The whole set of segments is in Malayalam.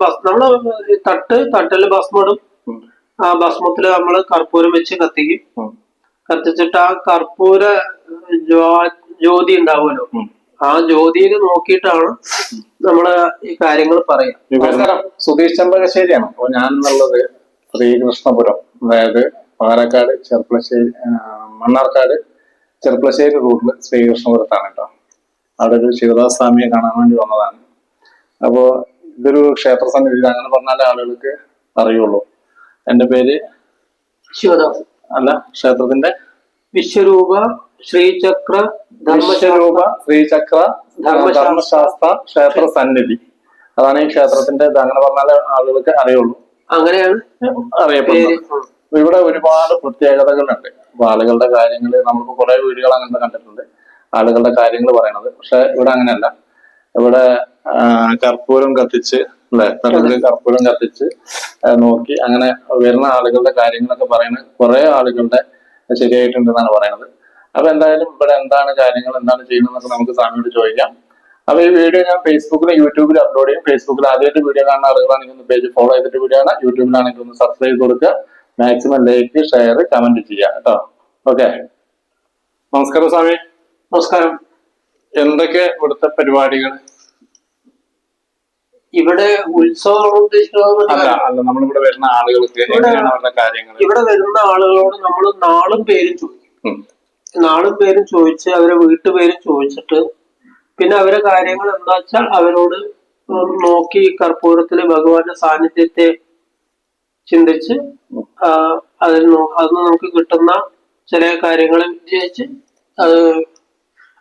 ഭസ്- നമ്മൾ തട്ട് തട്ടിൽ ഭസ്മം ഇടും ആ ഭസ്മത്തിൽ നമ്മൾ കർപ്പൂരം വെച്ച് കത്തിക്കും. കത്തിച്ചിട്ട് ആ കർപ്പൂര ജ്യോതി ഉണ്ടാവുമല്ലോ. ആ ജ്യോതിയിൽ നോക്കിയിട്ടാണ് നമ്മൾ ഈ കാര്യങ്ങൾ പറയാം നമസ്കാരം. സുധീഷ് ചെമ്പകശ്ശേരിയാണ്. അപ്പൊ ഞാൻ എന്നുള്ളത് ശ്രീകൃഷ്ണപുരം. അതായത് പാലക്കാട് ചെർപ്പളശ്ശേരി മണ്ണാർക്കാട് ചെർപ്പളശ്ശേരി റൂട്ടിൽ ശ്രീകൃഷ്ണപുരത്താണ് കേട്ടോ. അവിടെ ഒരു ശിവദാസ് സ്വാമിയെ കാണാൻ വേണ്ടി വന്നതാണ്. അപ്പോ ഇതൊരു ക്ഷേത്ര സന്നിധി അങ്ങനെ പറഞ്ഞാൽ ആളുകൾക്ക് അറിയുള്ളൂ. എന്റെ പേര് ശിവദാസ് അല്ല ക്ഷേത്രത്തിന്റെ വിശ്വരൂപ ശ്രീചക്ര ധർമ്മശാസ്ത്ര ശ്രീചക്ര ധർമ്മശാസ്ത്ര. ക്ഷേത്ര സന്നിധി. അതാണ് ഈ ക്ഷേത്രത്തിന്റെ അങ്ങനെ പറഞ്ഞാൽ ആളുകൾക്ക് അറിയുള്ളൂ. അങ്ങനെയാണ് അറിയപ്പെടുന്നത്. ഇവിടെ ഒരുപാട് പ്രത്യേകതകളുണ്ട്. ആളുകളുടെ കാര്യങ്ങൾ നമുക്ക് കുറെ വീടുകൾ അങ്ങനത്തെ കണ്ടിട്ടുണ്ട്. ആളുകളുടെ കാര്യങ്ങൾ പറയണത്. പക്ഷെ ഇവിടെ അങ്ങനെയല്ല. ഇവിടെ കർപ്പൂരം കത്തിച്ച് അല്ലെ? തലത്തിൽ കർപ്പൂരം കത്തിച്ച് നോക്കി. അങ്ങനെ വരുന്ന ആളുകളുടെ കാര്യങ്ങളൊക്കെ പറയുന്നത് കുറെ ആളുകളുടെ ശരിയായിട്ടുണ്ടെന്നാണ് പറയുന്നത്. അപ്പൊ എന്തായാലും ഇവിടെ എന്താണ് കാര്യങ്ങൾ എന്താണ് ചെയ്യുന്നതെന്നൊക്കെ നമുക്ക് സ്വാമിയോട് ചോദിക്കാം. അപ്പൊ ഈ വീഡിയോ ഞാൻ ഫേസ്ബുക്കിലും യൂട്യൂബിൽ അപ്ലോഡ് ചെയ്യും. ഫേസ്ബുക്കിൽ ആദ്യമായിട്ട് വീഡിയോ കാണുന്ന ആളുകളാണെങ്കിൽ ഒന്ന് പേജ് ഫോളോ ചെയ്തിട്ട് വീഡിയോ ആണ് യൂട്യൂബിലാണെങ്കിൽ ഒന്ന് സബ്സ്ക്രൈബ് കൊടുക്കുക. മാക്സിമം ലൈക്ക് ഷെയർ കമന്റ് ചെയ്യുക. കേട്ടോ. ഓക്കെ. നമസ്കാരം സ്വാമി. നമസ്കാരം. എന്തൊക്കെ ഇവിടുത്തെ പരിപാടികൾ? ഇവിടെ ഉത്സവങ്ങൾ ഉദ്ദേശിക്കുന്നത് അല്ല അല്ല നമ്മളിവിടെ വരുന്ന ആളുകൾക്ക് എങ്ങനെയാണ് അവരുടെ കാര്യങ്ങൾ. ഇവിടെ വരുന്ന ആളുകളോട് നമ്മൾ നാളും പേരും ചോദിക്കും നാളും പേരും ചോദിച്ച് അവരെ വീട്ടുപേരും ചോദിച്ചിട്ട് പിന്നെ അവരെ കാര്യങ്ങൾ എന്താ വെച്ചാൽ അവരോട് നോക്കി കർപ്പൂരത്തിൽ ഭഗവാന്റെ സാന്നിധ്യത്തെ ചിന്തിച്ച് ആ, അതിൽ അതിന് നമുക്ക് കിട്ടുന്ന ചില കാര്യങ്ങളെ വിജയിച്ച് അത്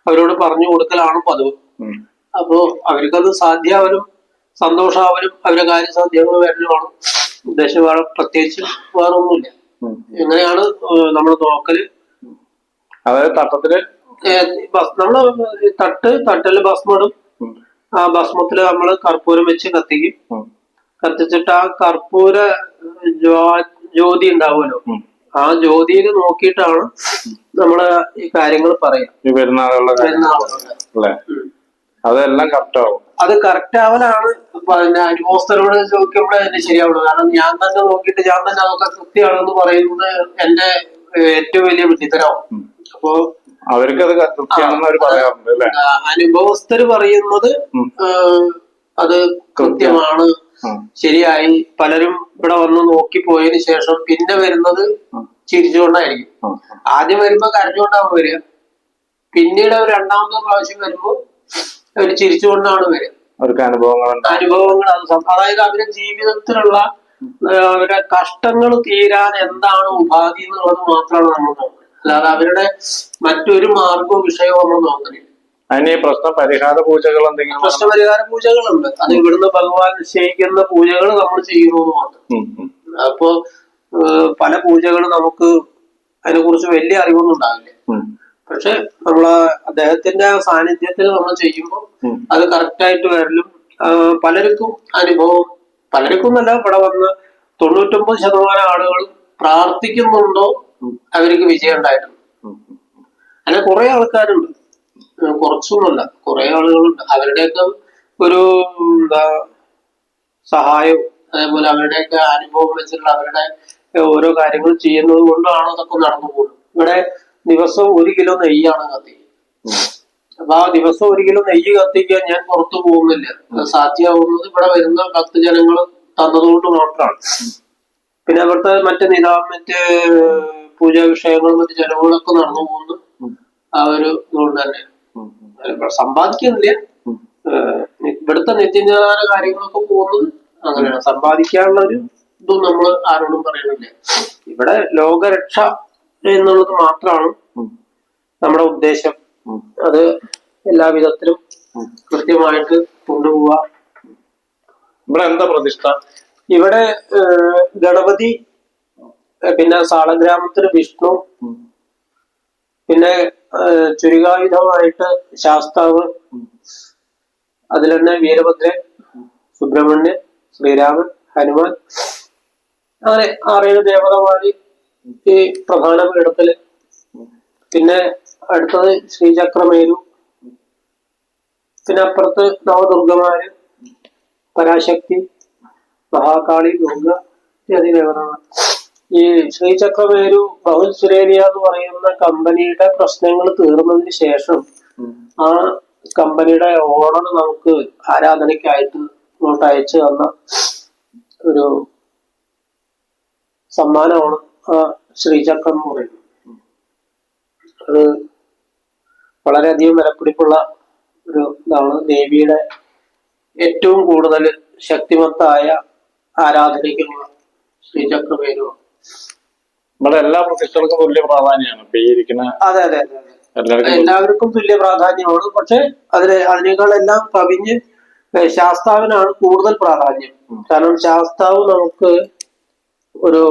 അവരോട് പറഞ്ഞു കൊടുക്കലാണ് പതിവ്. അപ്പോ അവർക്കത് സാധ്യമാവലും സന്തോഷാവലും അവരെ കാര്യസാധ്യങ്ങൾ വരലുമാണ് ഉദ്ദേശം വേറെ പ്രത്യേകിച്ച് വേറെ ഒന്നുമില്ല എങ്ങനെയാണ് നമ്മൾ നോക്കൽ? അതായത് തട്ടത്തിൽ? നമ്മൾ തട്ട് തട്ടിൽ ഭസ്മം ഇടും. ആ ഭസ്മത്തിൽ നമ്മൾ കർപ്പൂരം വെച്ച് കത്തിക്കും. കത്തിച്ചിട്ട് ആ കർപ്പൂര ജ്വാ- ജ്യോതി ഉണ്ടാവുമല്ലോ. ആ ജ്യോതിയിൽ നോക്കിയിട്ടാണ് നമ്മൾ ഈ കാര്യങ്ങൾ പറയാം ഈ ഉം. അതെല്ലാം കറക്റ്റ് ആവും. അത് കറക്റ്റ് ആവലാണ്. പിന്നെ അനുഭവസ്ഥരോട് ചോദിക്കുമ്പോഴേ അതിന് ശരിയാവുള്ളൂ കാരണം ഞാൻ തന്നെ നോക്കിയിട്ട് ഞാൻ തന്നെ അതൊക്കെ കൃത്യമാണെന്ന് പറയുന്നത് എന്റെ ഏറ്റവും വലിയ വിഡിത്തരാവും. അപ്പോ അവർക്ക് അത് പറയാറുണ്ട് അനുഭവസ്ഥര് പറയുന്നത് അത് കൃത്യമാണ്. ശരിയായി. പലരും ഇവിടെ വന്ന് നോക്കി പോയതിനു ശേഷം പിന്നെ വരുന്നത്. ചിരിച്ചുകൊണ്ടായിരിക്കും. ആദ്യം വരുമ്പോ കരഞ്ഞുകൊണ്ടാണ് വരിക. പിന്നീട് അവർ രണ്ടാമത്തെ പ്രാവശ്യം വരുമ്പോ അവർ ചിരിച്ചുകൊണ്ടാണ് വരിക. അവർക്ക് അനുഭവങ്ങൾ അത് അതായത് അവരുടെ ജീവിതത്തിലുള്ള അവരുടെ കഷ്ടങ്ങൾ തീരാൻ എന്താണ് ഉപാധി എന്നുള്ളത് മാത്രമാണ് നമ്മൾ നോക്കുന്നത്. അല്ലാതെ അവരുടെ മറ്റൊരു മാർഗവും വിഷയവും നമ്മൾ നോക്കുന്നില്ല. അതിന് ഈ പ്രശ്ന പരിഹാര പൂജകൾ എന്തെങ്കിലും പ്രശ്നപരിഹാര പൂജകളുണ്ട്. അത് ഇവിടുന്ന് ഭഗവാൻ നിശ്ചയിക്കുന്ന പൂജകൾ നമ്മൾ ചെയ്യുന്നു മാത്രം. അപ്പോ പല പൂജകളും നമുക്ക് അതിനെ കുറിച്ച് വലിയ അറിവൊന്നും ഉണ്ടാവില്ല. പക്ഷെ നമ്മൾ അദ്ദേഹത്തിന്റെ സാന്നിധ്യത്തിൽ നമ്മൾ ചെയ്യുമ്പോൾ അത് കറക്റ്റായിട്ട് വരലും പലർക്കും അനുഭവം പലർക്കും നല്ല ഇവിടെ വന്ന് തൊണ്ണൂറ്റൊമ്പത് ശതമാനം ആളുകൾ പ്രാർത്ഥിക്കുന്നുണ്ടോ അവർക്ക് വിജയം ഉണ്ടായിട്ടുണ്ട്. അങ്ങനെ കുറെ ആൾക്കാരുണ്ട്. കുറച്ചൊന്നുമല്ല കുറെ ആളുകളുണ്ട്. അവരുടെയൊക്കെ ഒരു എന്താ സഹായവും അതേപോലെ അവരുടെയൊക്കെ അനുഭവം വെച്ചിട്ടുള്ള അവരുടെ ഓരോ കാര്യങ്ങൾ ചെയ്യുന്നത് കൊണ്ടാണ് അതൊക്കെ നടന്നു പോകുന്നത്. ഇവിടെ ദിവസം ഒരു കിലോ നെയ്യാണ് കത്തി അപ്പൊ ആ ദിവസം ഒരു കിലോ നെയ്യ് കത്തിക്കാൻ ഞാൻ പുറത്തു പോകുന്നില്ല. സാധ്യമാവുന്നത് ഇവിടെ വരുന്ന ഭക്തജനങ്ങൾ തന്നതുകൊണ്ട് മാത്രമാണ്. പിന്നെ അവിടുത്തെ മറ്റു നില മറ്റ് പൂജാ വിഷയങ്ങളും മറ്റു ചെലവുകളൊക്കെ നടന്നു പോകുന്നു ആ ഒരു ഇതുകൊണ്ട് തന്നെ സമ്പാദിക്കുന്നില്ല. ഇവിടുത്തെ നിത്യനിദാന കാര്യങ്ങളൊക്കെ പോകുന്നത് അങ്ങനെയാണ്. സമ്പാദിക്കാനുള്ള ഒരു ഇതും നമ്മൾ ആരോടും പറയുന്നില്ല. ഇവിടെ ലോകരക്ഷ എന്നുള്ളത് മാത്രമാണ് നമ്മുടെ ഉദ്ദേശം. അത് എല്ലാ വിധത്തിലും കൃത്യമായിട്ട് കൊണ്ടുപോവുക. ഇവിടെ എന്താ പ്രതിഷ്ഠ? ഇവിടെ ഗണപതി പിന്നെ സാളഗ്രാമത്തിന് വിഷ്ണു പിന്നെ ചുരികായുധമായിട്ട് ശാസ്താവ് അതിൽ തന്നെ വീരഭദ്രൻ സുബ്രഹ്മണ്യൻ ശ്രീരാമൻ ഹനുമാൻ അങ്ങനെ ആറേഴ് ദേവതമാരി ഈ പ്രധാന പീഠത്തിൽ. പിന്നെ അടുത്തത് ശ്രീചക്രമേരു. പിന്നെ അപ്പുറത്ത് നവദുർഗമാര് പരാശക്തി മഹാകാളി ദുർഗ ഇത്യാദി ദേവനാണ് ഈ ശ്രീചക്രമേരു ബഹുൽ സുരേലിയ എന്ന് പറയുന്ന കമ്പനിയുടെ പ്രശ്നങ്ങൾ തീർന്നതിന് ശേഷം ആ കമ്പനിയുടെ ഓണർ നമുക്ക് ആരാധനയ്ക്കായിട്ട് ഇങ്ങോട്ട് അയച്ചു തന്ന ഒരു സമ്മാനമാണ് ആ ശ്രീചക്രം എന്ന് പറയുന്നത്. അത് വളരെയധികം വിലപിടിപ്പുള്ള ഒരു ഇതാണ്. ദേവിയുടെ ഏറ്റവും കൂടുതൽ ശക്തിമത്തായ ആരാധനയ്ക്കുള്ള ശ്രീചക്രവേരുമാണ് നമ്മുടെ എല്ലാ പ്രതിഷ്ഠകൾക്കും തുല്യ പ്രാധാന്യമാണ്. ഇപ്പൊ ഈ ഇരിക്കുന്ന അതെ അതെ. എല്ലാവർക്കും എല്ലാവർക്കും തുല്യ പ്രാധാന്യമാണ്. പക്ഷെ അതിന് അതിനേക്കാളെല്ലാം കവിഞ്ഞ് ശാസ്താവിനാണ് കൂടുതൽ പ്രാധാന്യം. കാരണം ശാസ്താവ് നമുക്ക് ഒരു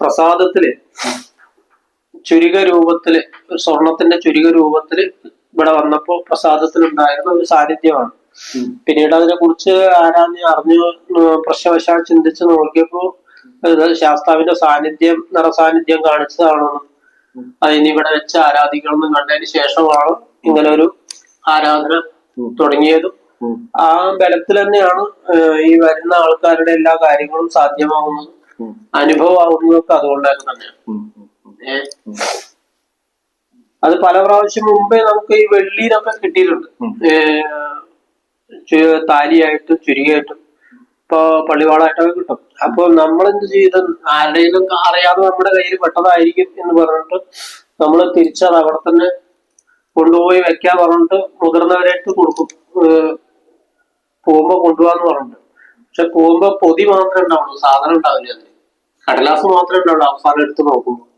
പ്രസാദത്തിൽ ചുരിക രൂപത്തിൽ സ്വർണത്തിന്റെ ചുരിക രൂപത്തിൽ ഇവിടെ വന്നപ്പോ പ്രസാദത്തിലുണ്ടായിരുന്ന ഒരു സാന്നിധ്യമാണ്. പിന്നീട് അതിനെ കുറിച്ച് ആരാഞ്ഞ് അറിഞ്ഞു പ്രശ്നവശാൽ ചിന്തിച്ച് നോക്കിയപ്പോ ശാസ്താവിന്റെ സാന്നിധ്യം നിറസാന്നിധ്യം കാണിച്ചതാണെന്നും അതിന് ഇവിടെ വെച്ച് ആരാധിക്കണം കണ്ടതിന് ശേഷമാണ് ഇങ്ങനെ ഒരു ആരാധന തുടങ്ങിയതും. ആ ബലത്തിൽ തന്നെയാണ് ഈ വരുന്ന ആൾക്കാരുടെ എല്ലാ കാര്യങ്ങളും സാധ്യമാവുന്നത്. അനുഭവമാവുന്നതൊക്കെ അതുകൊണ്ടൊക്കെ തന്നെയാണ്. അത് പല പ്രാവശ്യം മുമ്പേ നമുക്ക് ഈ വെള്ളിയിലൊക്കെ കിട്ടിയിട്ടുണ്ട്. താലിയായിട്ടും ചുരികയായിട്ടും. ഇപ്പൊ പള്ളിവാളായിട്ടൊക്കെ കിട്ടും. അപ്പൊ നമ്മൾ എന്ത് ചെയ്ത് ആരുടെയും അറിയാതെ നമ്മുടെ കയ്യിൽ പെട്ടതായിരിക്കും എന്ന് പറഞ്ഞിട്ട് നമ്മൾ തിരിച്ചത് അവിടെ തന്നെ കൊണ്ടുപോയി വെക്കാൻ പറഞ്ഞിട്ട് മുതിർന്നവരായിട്ട് കൊടുക്കും. പോകുമ്പോ കൊണ്ടുപോകാന്ന് പറഞ്ഞിട്ട്. പക്ഷെ പോകുമ്പോ പൊതി മാത്രമേ ഉണ്ടാവുള്ളൂ സാധനം ഉണ്ടാവില്ല അതിന്. കടലാസ് മാത്രമേ ഉണ്ടാവുള്ളൂ അവസാനം എടുത്ത് നോക്കുമ്പോൾ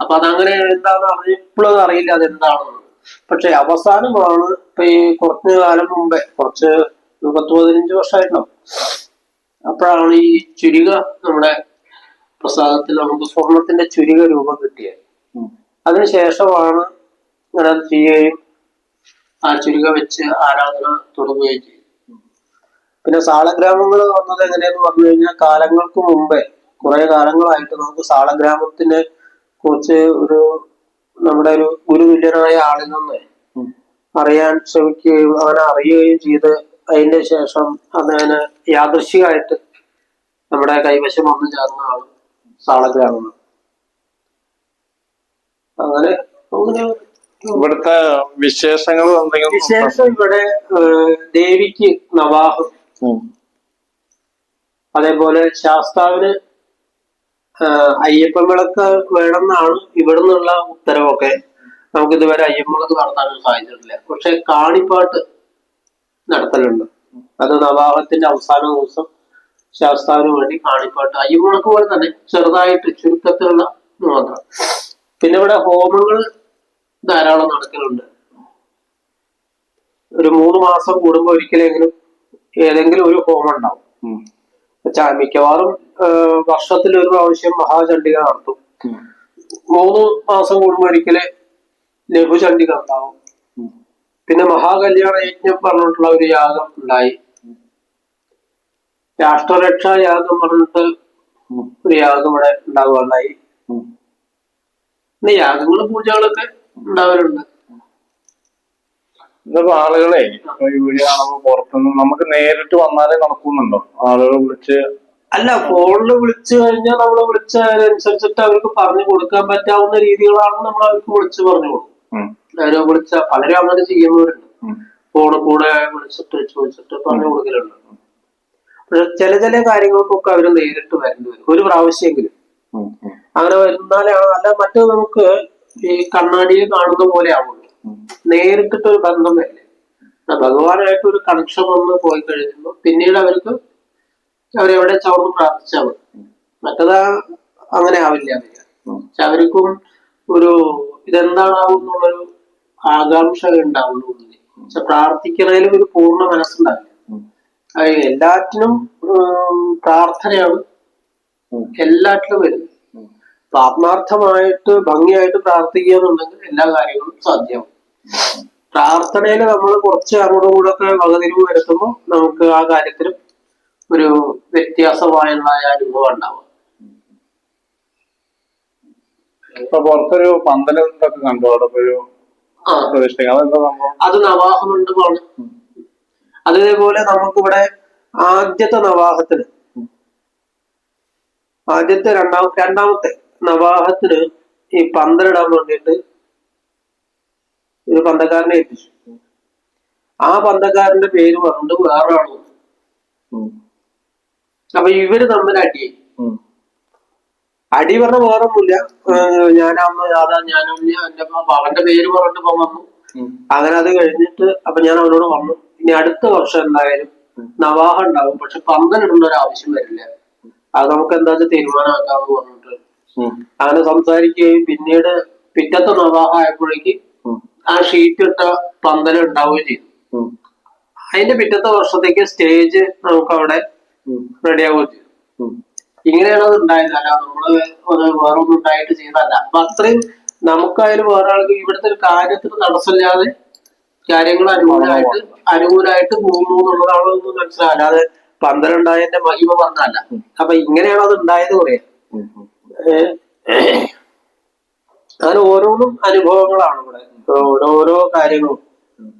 അപ്പൊ അതങ്ങനെ എന്താന്ന് അറിഞ്ഞ ഇപ്പോഴും അറിയില്ല അതെന്താണെന്ന്. പക്ഷെ അവസാനമാണ് ഇപ്പൊ ഈ കുറച്ചു കാലം മുമ്പേ കുറച്ച് പത്ത് പതിനഞ്ച് വർഷമായിട്ടുണ്ടാവും. അപ്പോഴാണ് ഈ ചുരിക നമ്മുടെ പ്രസാദത്തിൽ നമുക്ക് സ്വർണത്തിന്റെ ചുരിക രൂപം കിട്ടിയത്. അതിനുശേഷമാണ് ഇങ്ങനെ അത് ചെയ്യുകയും ആ ചുരിക വെച്ച് ആരാധന തുടങ്ങുകയും ചെയ്തു പിന്നെ സാളഗ്രാമങ്ങൾ വന്നത് എങ്ങനെയെന്ന് പറഞ്ഞു കഴിഞ്ഞാൽ കാലങ്ങൾക്ക് മുമ്പേ കുറെ കാലങ്ങളായിട്ട് നമുക്ക് സാളഗ്രാമത്തിനെ കുറിച്ച് ഒരു നമ്മുടെ ഒരു ഗുരുതുല്യനായ ആളിൽ നിന്ന് അറിയാൻ ശ്രമിക്കുകയും അവനെ അറിയുകയും ചെയ്ത് അതിന്റെ ശേഷം അങ്ങനെ യാദൃശികമായിട്ട് നമ്മുടെ കൈവശം വന്നു ചേർന്നതാണ് സാളഗ്രാമം അങ്ങനെ അങ്ങനെ ഇവിടുത്തെ വിശേഷങ്ങൾ എന്തെങ്കിലും വിശേഷം ഇവിടെ ദേവിക്ക് നവാഹം. അതേപോലെ ശാസ്താവിന് അയ്യപ്പൻ വിളക്ക് വേണമെന്നാണ് ഇവിടെ നിന്നുള്ള ഉത്തരവൊക്കെ. നമുക്ക് ഇതുവരെ അയ്യപ്പൻ വിളക്ക് നടത്താൻ സാധിച്ചിട്ടില്ല. പക്ഷെ കാണിപ്പാട്ട് നടത്തലുണ്ട്. അത് നവാഹത്തിന്റെ അവസാന ദിവസം ശാസ്താവിന് വേണ്ടി കാണിപ്പാട്ട്. അയ്യപ്പൻ വിളക്ക് പോലെ തന്നെ ചെറുതായിട്ട് ചുരുക്കത്തിലുള്ള മാത്രം പിന്നെ ഇവിടെ ഹോമങ്ങൾ ധാരാളം നടക്കലുണ്ട്. ഒരു മൂന്ന് മാസം കൂടുമ്പോ ഒരിക്കലെങ്കിലും ഏതെങ്കിലും ഒരു ഹോമം ഉണ്ടാവും. മിക്കവാറും വർഷത്തിൽ ഒരു പ്രാവശ്യം മഹാചണ്ഡിക നടത്തും. മൂന്ന് മാസം കൂടുമ്പോൾ ഒരിക്കലെ ലഘുചണ്ഡിക ഉണ്ടാവും. പിന്നെ മഹാകല്യാണ യജ്ഞം പറഞ്ഞിട്ടുള്ള ഒരു യാഗം ഉണ്ടായി രാഷ്ട്രരക്ഷാ യാഗം പറഞ്ഞിട്ട്. ഒരു യാഗം ഇവിടെ ഉണ്ടാവുകയുണ്ടായി ഉം. പിന്നെ യാഗങ്ങളും പൂജകളൊക്കെ ഉണ്ടാവാറുണ്ട് ഇതിപ്പോ ആളുകളെ കാണുമ്പോ പുറത്തുനിന്ന് നമുക്ക് നേരിട്ട് വന്നാലേ നടക്കുന്നുണ്ടോ ആളുകൾ വിളിച്ച് അല്ല ഫോണിൽ വിളിച്ചു കഴിഞ്ഞാൽ നമ്മൾ വിളിച്ചതിനനുസരിച്ചിട്ട് അവർക്ക് പറഞ്ഞു കൊടുക്കാൻ പറ്റാവുന്ന രീതികളാണ് നമ്മൾ അവർക്ക് വിളിച്ചു പറഞ്ഞു കൊടുക്കും അവരെ വിളിച്ച പലരും അങ്ങനെ ചെയ്യുന്നവരുണ്ട്. ഫോണ് കൂടെ വിളിച്ചിട്ട് ചോദിച്ചിട്ട് പറഞ്ഞു കൊടുക്കലുണ്ട്. പക്ഷെ ചില ചില കാര്യങ്ങൾക്കൊക്കെ അവർ നേരിട്ട് വരേണ്ടി വരും. ഒരു പ്രാവശ്യമെങ്കിലും. അങ്ങനെ വരുന്നാലാണ് അല്ല മറ്റേ നമുക്ക് ഈ കണ്ണാടിയിൽ കാണുന്ന പോലെ ആവുള്ളൂ. നേരിട്ടിട്ട് ഒരു ബന്ധം വരില്ല ഭഗവാനായിട്ട് ഒരു കണക്ഷൻ വന്ന് പോയി കഴിയുമ്പോൾ പിന്നീട് അവർക്ക് അവരെവിടെ ചവർന്ന് പ്രാർത്ഥിച്ചാൽ മതി. മറ്റത് അങ്ങനെ ആവില്ല. അവർക്കും ഒരു ഇതെന്താണാവും എന്നുള്ളൊരു ആകാംക്ഷ ഉണ്ടാവുള്ളൂ ഉള്ളിൽ. പക്ഷെ പ്രാർത്ഥിക്കുന്നതിലും ഒരു പൂർണ മനസ്സുണ്ടാവില്ല. എല്ലാറ്റിനും പ്രാർത്ഥനയാണ്. എല്ലാറ്റിലും വരുന്നത് അപ്പൊ ആത്മാർത്ഥമായിട്ട് ഭംഗിയായിട്ട് പ്രാർത്ഥിക്കുക എന്നുണ്ടെങ്കിൽ എല്ലാ കാര്യങ്ങളും സാധ്യമാവും പ്രാർത്ഥനയിൽ നമ്മൾ കുറച്ച് അങ്ങോട്ടും കൂടെ വകതിരിവ് വരുത്തുമ്പോൾ നമുക്ക് ആ കാര്യത്തിലും ഒരു വ്യത്യാസമായുള്ള അനുഭവം ഉണ്ടാവും ഇപ്പൊ പുറത്തൊരു പന്തലൊക്കെ കണ്ടു? അവിടെ ഒരു ആ. അതെന്താ സംഭവം? അത് നവാഹമണ്ഡപമാണ് അതേപോലെ നമുക്കിവിടെ ആദ്യത്തെ നവാഹത്തിന്. ആദ്യത്തെ രണ്ടാം രണ്ടാമത്തെ നവാഹത്തിന് ഈ പന്തലിടാൻ വേണ്ടിയിട്ട് ഒരു പന്തക്കാരനെ ഏൽപ്പിച്ചു. ആ പന്തക്കാരന്റെ പേര് പറഞ്ഞിട്ട് വേറെ ആളുണ്ട്. അപ്പൊ ഇവർ തമ്മിൽ അടിയായി. അടി പറഞ്ഞ വേറൊന്നുമില്ല ഞാനമ്മ അതാ ഞാനമ്മ എന്റെ അമ്മ അവന്റെ പേര് പറഞ്ഞിട്ട് ഇപ്പൊ വന്നു. അങ്ങനെ അത് കഴിഞ്ഞിട്ട് അപ്പൊ ഞാൻ അവനോട് വന്നു ഇനി അടുത്ത വർഷം എന്തായാലും നവാഹ ഉണ്ടാവും. പക്ഷെ പന്തലിടേണ്ട ഒരു ആവശ്യം വരില്ല. അത് നമുക്ക് എന്താ വെച്ചാൽ തീരുമാനമാക്കാന്ന് പറഞ്ഞിട്ട്. അങ്ങനെ സംസാരിക്കുകയും പിന്നീട് പിറ്റത്തെ നവാഹ ആയപ്പോഴേക്ക് ആ ഷീറ്റ് ഇട്ട പന്തൽ ഉണ്ടാവുകയും ചെയ്തു. അതിന്റെ പിറ്റത്തെ വർഷത്തേക്ക് സ്റ്റേജ് നമുക്ക് അവിടെ റെഡിയാവുകയും ചെയ്തു. ഇങ്ങനെയാണ് അത് ഉണ്ടായത് അല്ല നമ്മൾ ഒരു വേറെ ഒന്നും ഉണ്ടായിട്ട് ചെയ്തതല്ല. അപ്പൊ അത്രയും നമുക്കായാലും വേറെ ആൾക്ക് ഇവിടുത്തെ ഒരു കാര്യത്തിന് തടസ്സമില്ലാതെ കാര്യങ്ങൾ അനുകൂലമായിട്ട് അനുകൂലമായിട്ട് പോകുന്നു എന്നുള്ളതാണ് ഒന്ന് മനസ്സിലാവും അല്ലാതെ പന്തലുണ്ടായതിന്റെ മഹിമ പറഞ്ഞല്ല അപ്പൊ ഇങ്ങനെയാണ് അത് ഉണ്ടായത് പറയാം. അങ്ങനെ ഓരോന്നും അനുഭവങ്ങളാണ് ഇവിടെ. ഓരോരോ കാര്യങ്ങളും.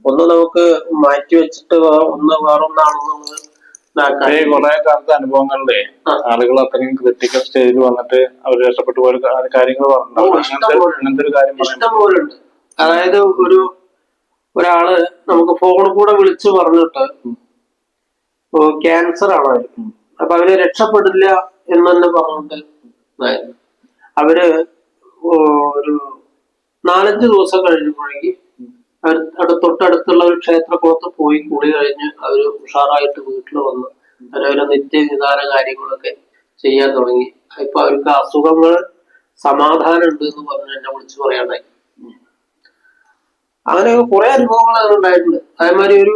ഒന്ന് നമുക്ക് മാറ്റി വെച്ചിട്ട് ഒന്ന് വേറൊന്നാണെന്നുള്ളത് കുറെ കാലത്തെ അനുഭവങ്ങളിലെ. ആളുകൾ അത്രയും ക്രിട്ടിക്കൽ സ്റ്റേജിൽ വന്നിട്ട് അവർ രക്ഷപ്പെട്ടു പോയ കാര്യങ്ങൾ പറഞ്ഞിട്ടുണ്ട്. അതായത് ഒരു ഒരാൾ നമുക്ക് ഫോണിൽ കൂടെ വിളിച്ചു പറഞ്ഞിട്ട് ക്യാൻസർ ആണ് അപ്പൊ അവർ രക്ഷപ്പെടില്ല എന്ന് തന്നെ പറഞ്ഞിട്ട് അവർ ഒരു നാലഞ്ച് ദിവസം കഴിഞ്ഞപ്പോഴേക്ക് തൊട്ടടുത്തുള്ള ഒരു ക്ഷേത്രക്കുളത്ത് പോയി കൂടി കഴിഞ്ഞ് അവർ ഉഷാറായിട്ട് വീട്ടിൽ വന്ന്. അവരവരെ നിത്യനിദാന കാര്യങ്ങളൊക്കെ ചെയ്യാൻ തുടങ്ങി. ഇപ്പൊ അവർക്ക് അസുഖങ്ങൾ സമാധാനം ഉണ്ട് എന്ന് പറഞ്ഞ് എന്നെ വിളിച്ചു പറയാണ്ടായി അങ്ങനെ കുറെ അനുഭവങ്ങൾ അതിനുണ്ടായിട്ടുണ്ട് അതേമാതിരി ഒരു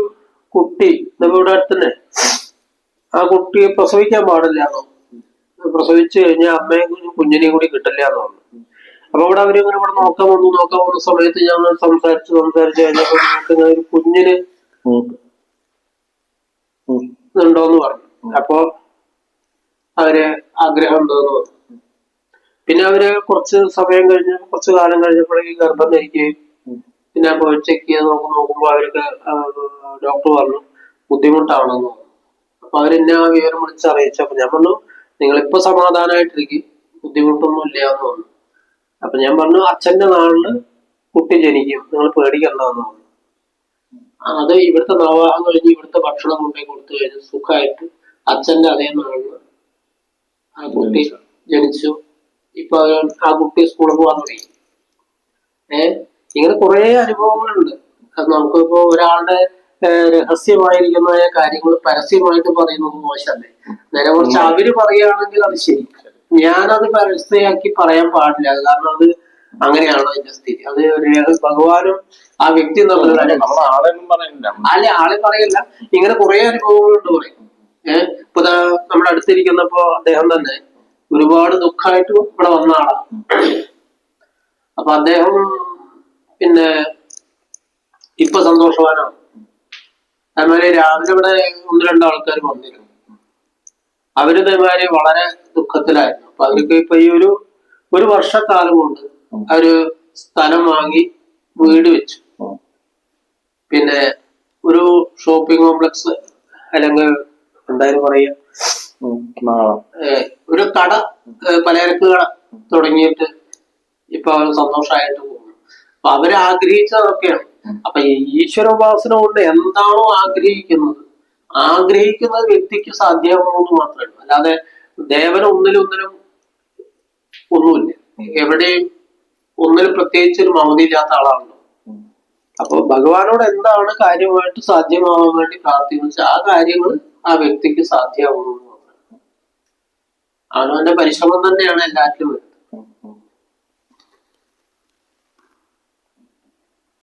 കുട്ടി നമ്മുടെ അടുത്തന്നെ അടുത്ത് തന്നെ ആ കുട്ടിയെ പ്രസവിക്കാൻ പാടില്ല എന്നോ പ്രസവിച്ചു കഴിഞ്ഞാൽ അമ്മയും കുഞ്ഞിനെയും കൂടി കിട്ടില്ല പറഞ്ഞു അപ്പൊ ഇവിടെ അവർ ഇങ്ങനെ ഇവിടെ നോക്കാൻ വന്നു നോക്കാൻ വന്ന സമയത്ത് ഞങ്ങൾ സംസാരിച്ച് സംസാരിച്ച് കഴിഞ്ഞപ്പോ ഞങ്ങൾക്ക് ഒരു കുഞ്ഞിന്. ഉണ്ടോന്ന് പറഞ്ഞു. അപ്പൊ അവർ ആഗ്രഹം ഉണ്ടോന്ന് പറഞ്ഞു. പിന്നെ അവർ കുറച്ച് സമയം കഴിഞ്ഞ കുറച്ച് കാലം കഴിഞ്ഞപ്പോഴേക്കും ഗർഭം ധരിക്കുകയും പിന്നെ പോയി ചെക്ക് ചെയ്ത് നോക്കി നോക്കുമ്പോ അവർക്ക് ഡോക്ടർ പറഞ്ഞു ബുദ്ധിമുട്ടാണെന്ന് അപ്പൊ അവരെന്നെ ആ വിവരം വിളിച്ച് അറിയിച്ചു അപ്പൊ ഞാൻ പറഞ്ഞു നിങ്ങളിപ്പോ സമാധാനമായിട്ടിരിക്കും ബുദ്ധിമുട്ടൊന്നും ഇല്ല എന്ന് പറഞ്ഞു. അപ്പൊ ഞാൻ പറഞ്ഞു അച്ഛന്റെ നാളിൽ കുട്ടി ജനിക്കും. നിങ്ങൾ പേടിക്കണ്ടെന്ന് പറഞ്ഞു. അത് ഇവിടുത്തെ നവവാഹം കഴിഞ്ഞ് ഇവിടുത്തെ ഭക്ഷണം കൊണ്ടുപോയി കൊടുത്തു കഴിഞ്ഞ് സുഖമായിട്ട് അച്ഛന്റെ അതേ നാളിൽ ആ കുട്ടി ജനിച്ചു. ഇപ്പൊ ആ കുട്ടി സ്കൂളിൽ പോകാൻ തുടങ്ങി. ഏ ഇങ്ങനെ കുറെ അനുഭവങ്ങളുണ്ട്. നമുക്കിപ്പോ ഒരാളുടെ ഏഹ്, രഹസ്യമായിരിക്കുന്ന കാര്യങ്ങൾ പരസ്യമായിട്ട് പറയുന്നത് മോശമല്ലേ? നേരെ കുറച്ച് അവർ പറയുകയാണെങ്കിൽ അത് ശരി ഞാനത് പരസ്യമാക്കി പറയാൻ പാടില്ല. കാരണം അത് അങ്ങനെയാണോ എന്റെ സ്ഥിതി. അത് ഒരു ഭഗവാനും ആ വ്യക്തി തമ്മിലുള്ള പറയുന്നില്ല അല്ല ആളെ പറയില്ല. ഇങ്ങനെ കുറെ അനുഭവങ്ങളുണ്ട് പറയും ഏഹ് ഇപ്പൊ നമ്മൾ നമ്മുടെ അടുത്തിരിക്കുന്നപ്പോ അദ്ദേഹം തന്നെ ഒരുപാട് ദുഃഖമായിട്ട് ഇവിടെ വന്ന ആളാ. അപ്പൊ അദ്ദേഹം പിന്നെ ഇപ്പൊ സന്തോഷവാനാണ്. അതുപോലെ രാവിലെ ഇവിടെ ഒന്ന് രണ്ടാൾക്കാർ വന്നിരുന്നു. അവർ ഇതേമാതിരി വളരെ ദുഃഖത്തിലായിരുന്നു. അപ്പൊ അവർക്ക് ഇപ്പൊ ഈ ഒരു ഒരു വർഷക്കാലം കൊണ്ട് അവർ സ്ഥലം വാങ്ങി വീട് വെച്ചു. പിന്നെ ഒരു ഷോപ്പിംഗ് കോംപ്ലക്സ് അല്ലെങ്കിൽ എന്തായാലും പറയാ ഒരു കട പലചരക്ക് കട തുടങ്ങിയിട്ട് ഇപ്പൊ അവർ സന്തോഷമായിട്ട് പോകുന്നു. അപ്പൊ അവരാഗ്രഹിച്ചതൊക്കെയാണ് അപ്പൊ ഈശ്വരോപാസന കൊണ്ട് എന്താണോ ആഗ്രഹിക്കുന്നത് ആഗ്രഹിക്കുന്ന വ്യക്തിക്ക് സാധ്യമാകുമെന്ന് മാത്രമേ ഉള്ളൂ. അല്ലാതെ ദേവന ഒന്നിലൊന്നിനും ഒന്നിലും ഒന്നുമില്ല. എവിടെയും ഒന്നിലും പ്രത്യേകിച്ച് ഒരു മമതയില്ലാത്ത ആളാണല്ലോ. അപ്പൊ ഭഗവാനോട് എന്താണ് കാര്യമായിട്ട് സാധ്യമാവാൻ വേണ്ടി പ്രാർത്ഥിക്കുന്നത് ആ കാര്യങ്ങൾ ആ വ്യക്തിക്ക് സാധ്യമാവുന്നു എന്ന് മാത്രം അവനവന്റെ പരിശ്രമം തന്നെയാണ് എല്ലാറ്റിലും വരുന്നത്.